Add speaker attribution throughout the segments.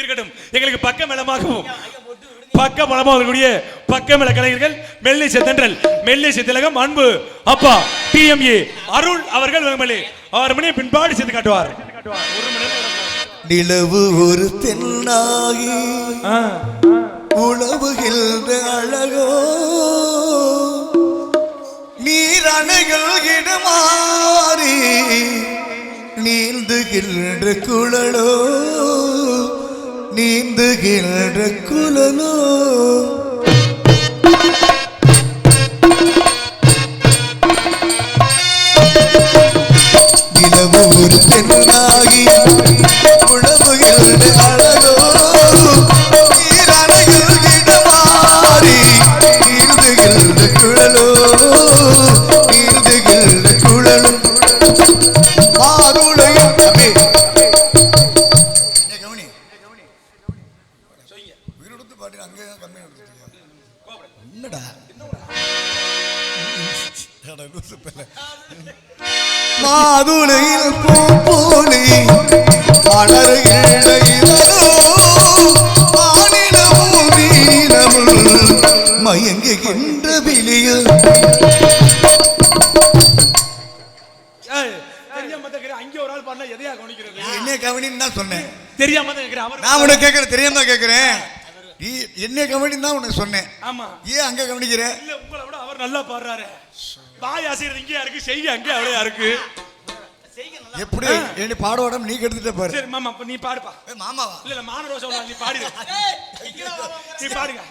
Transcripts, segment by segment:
Speaker 1: இருக்கட்டும். எங்களுக்கு பக்க மேளமாகவும் பக்க பலமாக இருக்கக்கூடிய பக்க மேள கலைஞர்கள் மெல்லிசை தென்றல் மெல்லிசை திலகம் அன்பு அப்பா டிஎம்ஏ அருள் அவர்கள் ஆறு மணி பின்பாடு செய்து காட்டுவார்.
Speaker 2: நிலவு ஒரு
Speaker 1: ஆ.
Speaker 2: உழவுகின்ற அழகோ நீரணைகள் இடமாறி நீந்துகின்ற குழலோ நீந்துகின்ற குலனோ உயிரோடு பாட்டு அங்கே கம்மியாக எடுத்துட்டியா? என்னடா. மாதுளையில் பூ போலே மலர்கின்ற இதழோ மாநிலமும் நீளமும் மயங்குகின்ற விழியில்.
Speaker 1: ஏய், தெரியாம தான் கேக்குறேன். அங்க ஒரு ஆள் பாடினா எதையா கவனிக்கிறது?
Speaker 2: என்ன கவனின்னு தான் சொன்னேன்.
Speaker 1: தெரியாம தான்
Speaker 2: நான் உனக்கு கேட்கறேன் தெரியாம தான் கேட்கறேன். என்ன கவனின்னு தான் உனக்கு சொன்னேன்.
Speaker 1: ஆமா.
Speaker 2: ஏன் அங்க கவனிக்கிற?
Speaker 1: இல்ல உங்களை விட அவர் நல்லா பாடுறாரு. வாய் அசைறது இங்கேயா இருக்கு செய்ய அங்கே அப்படியே இருக்கு?
Speaker 2: எப்படி? என்ன பாட உடம்பு நீ கெடுத்துட்ட பாரு.
Speaker 1: சரி மாமா அப்ப நீ பாடுப்பா.
Speaker 2: மாமாவா?
Speaker 1: இல்ல இல்ல மான ரோசா நீ பாடுங்க நீ பாடுங்க.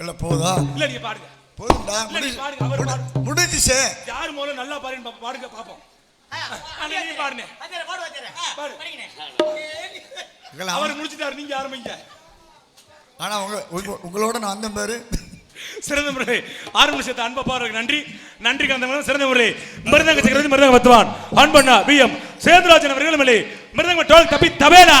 Speaker 2: இல்ல போதா
Speaker 1: இல்ல நீ பாடுங்க.
Speaker 2: போதும்டா.
Speaker 1: பாடுங்க, பாடு.
Speaker 2: முடிஞ்சுச்சே.
Speaker 1: யாரு முதல்ல நல்லா பாருன்னு பாப்போம். பாடுங்க பாப்போம். அண்ணா, நீ பாடுனே பாடு அவர் முடிச்சிட்டாரு நீங்க ஆரம்பிங்க
Speaker 2: ஆனால் உங்க உங்களோட நான் அந்த பேர்.
Speaker 1: சிறந்த முறை. ஆரம்ப சேர்த்த அன்பு பார்வைக்கு நன்றி. நன்றி கலந்த சிறந்த முறை. மிருதங்க சக்கரவர்த்தி மிருதங்க பத்துவான் அன்பண்ணா பி எம். சேதுராஜன் அவர்களும் இல்லை மிருதங்க டோல் தப்பி தவேலா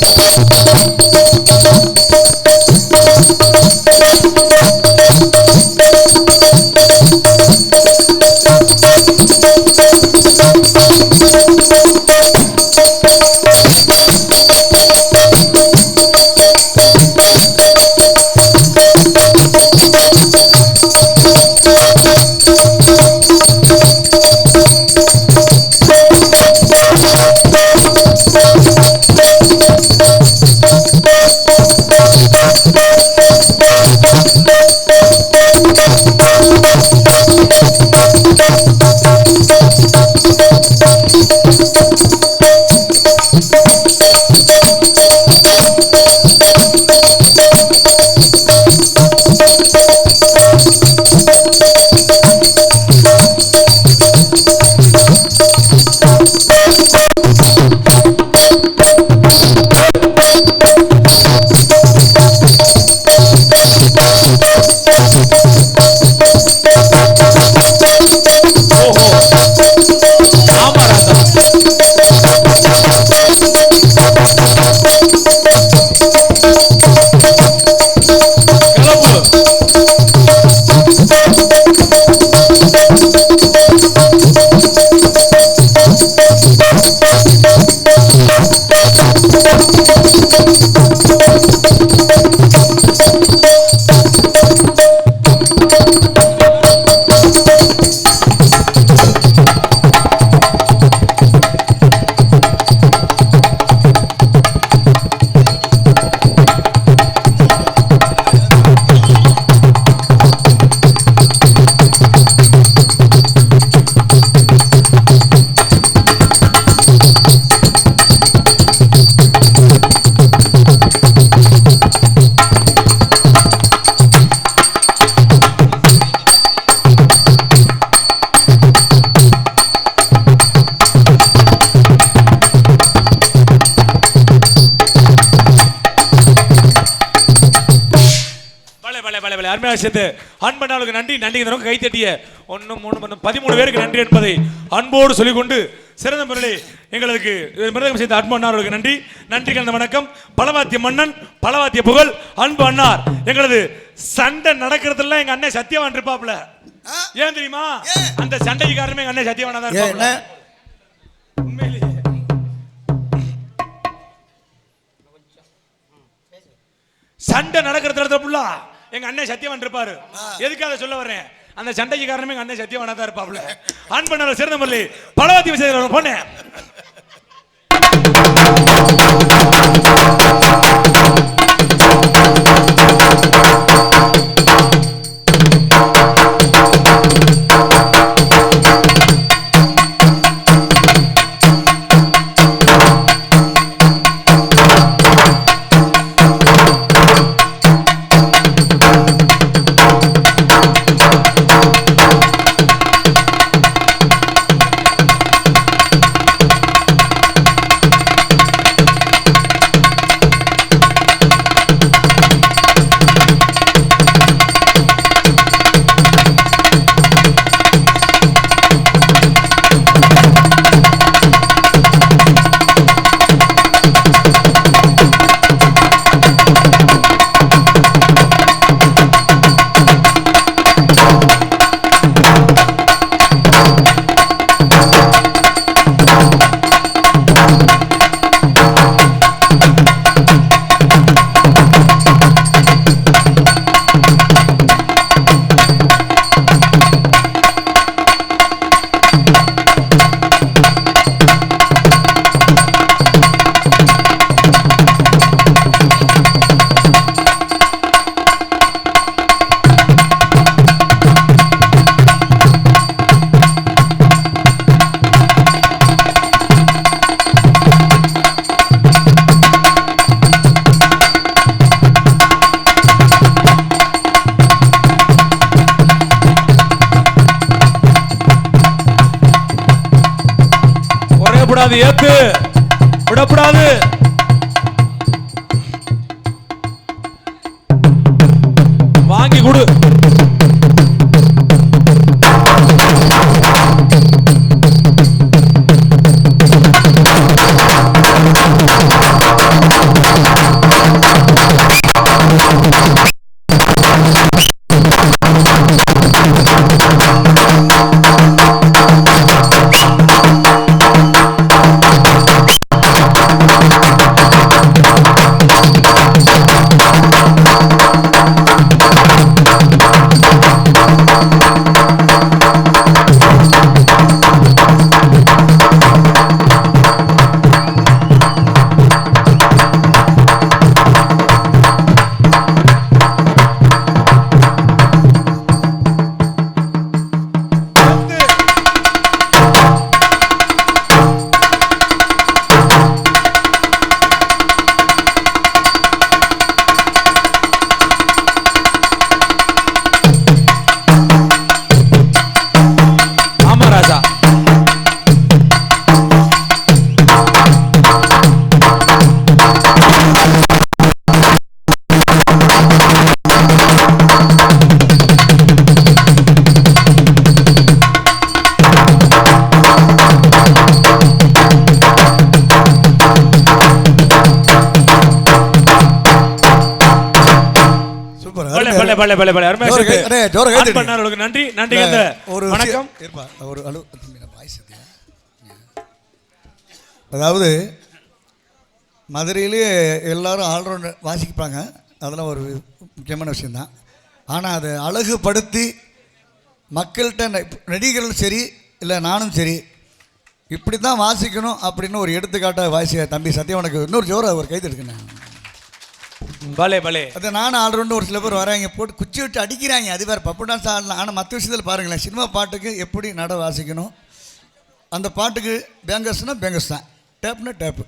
Speaker 1: Thank you. சேர்த்து அன்பண்ணாளுக்கு நன்றி நன்றி கை தட்டிய ஒன்று மூணு மூணு பதிமூணு பேருக்கு நன்றி என்பதை அன்போடு சொல்லிக்கொண்டு சிறந்த முறையில் எங்களுக்கு மிருதகம் செய்த அன்பண்ணார்களுக்கு நன்றி. நன்றி கலந்த வணக்கம். பலவாத்திய மன்னன் பலவாத்திய புகழ் அன்பு அண்ணார் எங்களது சண்டை நடக்கிறதுல எங்க அண்ணன் சத்தியவான் இருப்பாப்ல? ஏன் தெரியுமா? அந்த சண்டைக்கு காரணமே எங்க அண்ணன் சத்தியவானா தான் இருப்பாப்ல உண்மையிலேயே. சண்டை நடக்கிற இடத்துல ஃபுல்லா எங்க அண்ணன் சத்தியவான் இருப்பாரு. எதுக்காக சொல்ல வர்றேன்? அந்த சண்டைக்கு காரணமே எங்க அண்ணன் சத்தியவானா தான் இருப்பாப்ல. அன்பண்ணார சிறந்த முரளி பலவாத்தி விஜய் போனேன். குறையப்படாது ஏத்து. விடப்படாது. பல்லே பல்லே பல்லே அருமையா சேர்த்து
Speaker 2: அண்ணே, ஜோர கை தட்டி.
Speaker 1: அன்பண்ணார்களுக்கு நன்றி. நன்றி இந்த
Speaker 2: ஒரு
Speaker 1: வணக்கம்.
Speaker 2: விஷயம் ஒரு அலு. அதாவது மதுரையிலே எல்லாரும் ஆல்ரவுண்டர் வாசிப்பாங்க. அதெல்லாம் ஒரு முக்கியமான விஷயந்தான் ஆனால் அதை அழகுபடுத்தி மக்கள்கிட்ட நடிகர்களும் சரி இல்லை நானும் சரி இப்படி தான் வாசிக்கணும் அப்படின்னு ஒரு எடுத்துக்காட்டாக வாசிய தம்பி சத்யவனுக்கு இன்னொரு ஜோர ஒரு கைது எடுக்கணும்.
Speaker 1: பலே பலே.
Speaker 2: அதை நானும் ஆல்ரவுண்டு ஒரு சில பேர் வராங்க போட்டு குச்சி விட்டு அடிக்கிறாங்க. அது வேறு பப்பு டான்ஸ் ஆடலாம் ஆனால் மற்ற விஷயத்தில் பாருங்களேன் சினிமா பாட்டுக்கு எப்படி நட வாசிக்கணும் அந்த பாட்டுக்கு பேங்கர்ஸ்னா பேங்கர்ஸ் தான். டேப்னா டேப்பு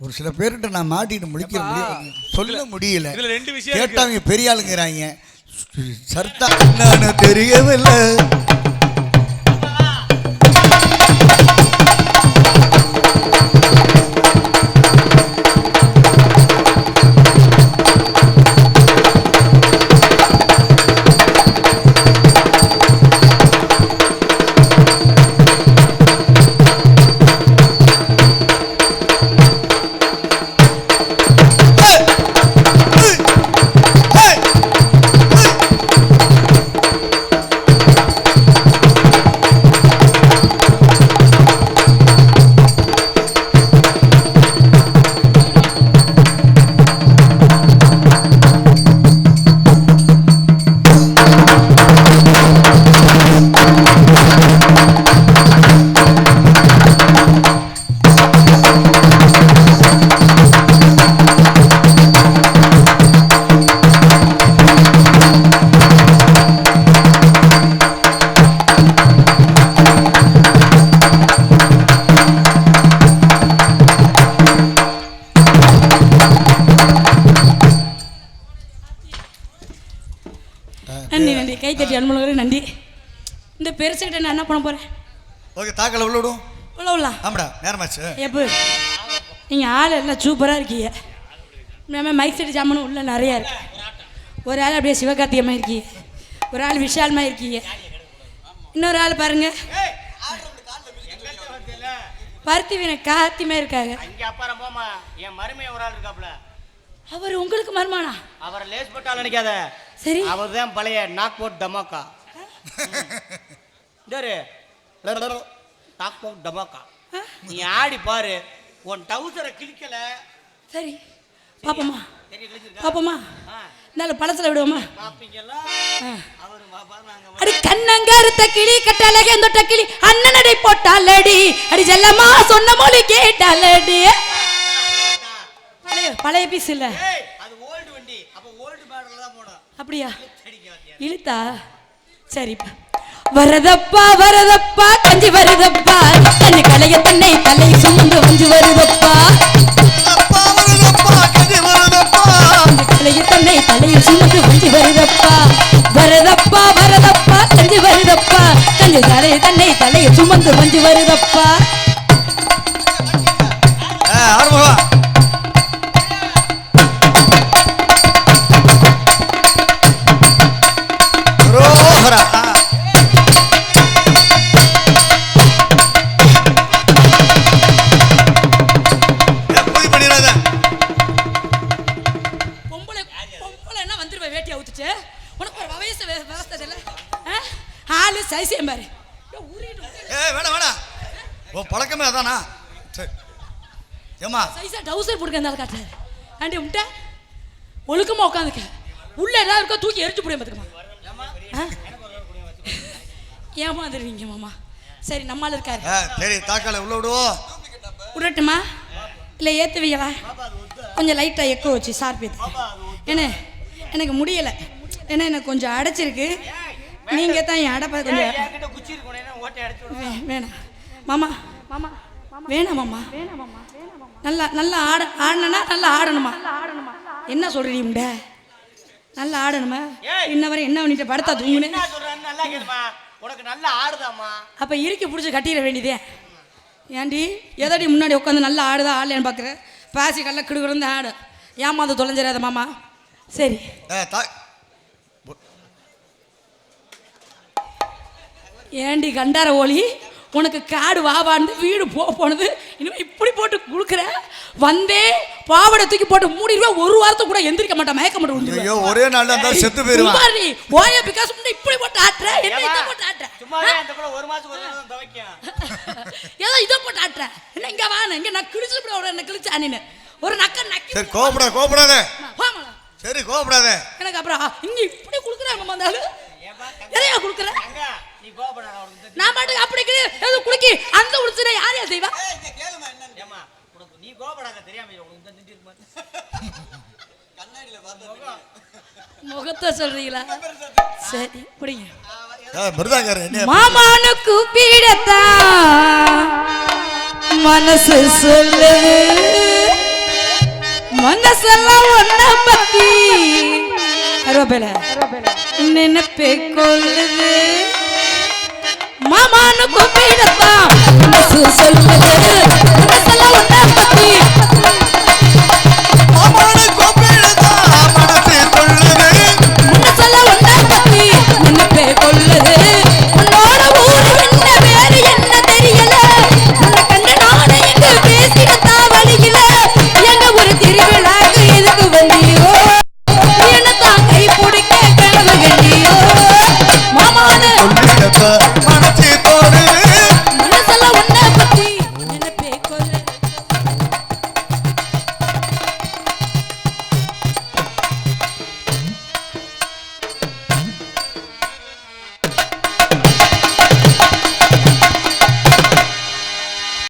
Speaker 2: ஒரு சில பேர்கிட்ட நான் மாட்டிட்டு முடிக்க முடியல சொல்ல முடியல.
Speaker 1: ரெண்டு விஷயம்.
Speaker 2: கேட்டவங்க பெரிய ஆளுங்கிறாங்க. சர்த்தா என்னன்னு தெரியவில்லை.
Speaker 3: பெருசுக்கிட்ட நான் என்ன பண்ண போறேன்?
Speaker 2: ஓகே தாக்கல உள்ள விடும்
Speaker 3: உள்ள உள்ள
Speaker 2: ஆமாடா நேரமாச்சு.
Speaker 3: எப்போ நீங்கள் ஆள் எல்லாம் சூப்பராக இருக்கீங்க. நம்ம மைக் செட் ஜாமானும் உள்ள நிறையா இருக்கு. ஒரு ஆள் அப்படியே சிவகார்த்தியமாக இருக்கீங்க. ஒரு ஆள் விஷாலமாக இருக்கீங்க. இன்னொரு ஆள் பாருங்க. பருத்தி வீணை காத்தியமா இருக்காங்க.
Speaker 4: இங்க அப்புறம் போமா என் மருமையை ஒரு ஆள் இருக்காப்ல
Speaker 3: அவர் உங்களுக்கு மருமானா?
Speaker 4: அவரை லேஸ் போட்டால் நினைக்காத.
Speaker 3: சரி.
Speaker 4: அவர் தான் பழைய நாக் போட் டமாக்கா டேரு நாக் போட் டமாக்கா நீ ஆடி பாரு. உன் டவுசரை கிழிக்கல.
Speaker 3: சரி. பாப்போமா. பாப்போமா. நல்ல பழத்தில் விடுவோமா? அடி கண்ணங்கருத்த கிளி கட்டழகே தொட்ட கிளி. அண்ணனடை போட்டாலடி. அடி செல்லம்மா சொன்ன மொழி கேட்டாலடி. பழைய பழைய பீஸ் இல்ல.
Speaker 4: ஏய் அது ஓல்டு வண்டி. அப்ப ஓல்டு மாடல்ல தான் போடும்
Speaker 3: அப்படியா? இழுத்தா சரிப்பா வரதப்பா வரதப்பா கஞ்சி வருதப்பா. கண்ணு கலைய தன்னை தலை சுமந்து வஞ்சி வருதப்பா.
Speaker 2: அப்பா வருதப்பா கதி வருதப்பா.
Speaker 3: கஞ்சி கலைய தன்னை தலையில் சுமந்து வஞ்சி வருதப்பா. வரதப்பா வரதப்பா கஞ்சி வருதப்பா. கஞ்சி கலைய தன்னை தலையில் சுமந்து வஞ்சி வருதப்பா.
Speaker 2: ஆ
Speaker 3: போட்டுக்க இருந்தாலும் காட்டுறாரு ஆண்டி உண்டா ஒழுக்கமா உட்காந்துக்க உள்ள ஏதாவது இருக்கோ தூக்கி எரிச்சு போடுவேன் பார்த்துக்கமா ஏமாந்துருவீங்க மாமா? சரி நம்மால் இருக்காரு.
Speaker 2: சரி தாக்கால உள்ள விடுவோம்.
Speaker 3: விடட்டுமா இல்லை ஏற்றுவீங்களா கொஞ்சம் லைட்டாக எக்கோ வச்சு சார்பேத்து என்ன? எனக்கு முடியலை. ஏன்னா எனக்கு கொஞ்சம் அடைச்சிருக்கு. நீங்கள் தான் என் அடைப்பை கொஞ்சம்
Speaker 4: என்கிட்ட குச்சி இருக்கணும் ஓட்டை அடிச்சு விடு.
Speaker 3: வே- வேணாம். மாமா மாமா. வேணாம் மாமா. நல்லா நல்லா ஆட ஆடணும்னா நல்லா ஆடணுமா? என்ன சொல்றீங்க நல்லா ஆடணுமா?
Speaker 4: ஏய்.
Speaker 3: இன்ன வரை என்ன பண்ணிட்டு? படத்தா தூங்குனேன்
Speaker 4: என்ன சொல்றேன்னு நல்லா கேளுமா. உனக்கு நல்லா ஆடுதாம்மா.
Speaker 3: அப்ப இறுக்கி பிடிச்சி கட்டிட வேண்டியதே. ஏன்டி எதடி முன்னாடி உட்காந்து நல்லா ஆடுதா ஆடலையான்னு பார்க்குறேன் பாசி கல்ல கிடுகிருந்து ஆடு. ஏமாந்து தொலைஞ்சிடாத மாமா? சரி. ஏண்டி கண்டார ஓலி? உனக்கு காடு வாவான்னு வீடு போ போனது. இனிமே இப்படி போட்டு கொடுக்குற? வந்தே பாவடை தூக்கி போட்டு மூடிடுவேன் ஒரு வாரத்துக்கு கூட எந்திரிக்க மாட்டேன் மயக்க மாட்டேன்
Speaker 2: ஐயோ. ஒரே நாள்ல இருந்தா செத்து போயிருவான்.
Speaker 3: ஓய பிகாஸ் இப்படி போட்டு ஆட்டுற? என்ன இதை போட்டு ஆட்டுற?
Speaker 4: சும்மாவே அந்த கூட ஒரு மாசம் ஒரு மாதம் துவைக்கும்.
Speaker 3: ஏதோ இதை போட்டு ஆட்டுற? என்ன இங்க வாங்க இங்க நான் கிழிச்சு விட ஒரு என்ன கிழிச்சா நீனு ஒரு நக்க நக்கி
Speaker 2: சரி கோபப்படாத கோபப்படாத. சரி கோபப்படாத
Speaker 3: எனக்கு அப்புறம் இங்க இப்படி கொடுக்குறாங்க வந்தாலும் எதையா கொடுக்குற
Speaker 4: அங்க நீ கோபப்படாத அவனுக்கு தெரியும்.
Speaker 3: நான் பாட்டுக்கு அப்படி கிளி ஏதோ குலுக்கி அந்த உடிச்சுனா யார் யார் செய்வா
Speaker 4: ஏம்மா உனக்கு நீ கோபப்படாத தெரியாம உனக்கு இந்த திண்டி இருக்கு
Speaker 3: முகத்தை சொல்றீங்களா சரி பிடிங்க
Speaker 2: ஏ,
Speaker 3: மாமானு கூப்பிடத்தா மனசு சொல்லு. மனசெல்லாம் ஒன்ன பத்தி. அருவாப்பேல நினைப்பே கொள்ளுது. மாமானு கூப்பிடத்தா மனசு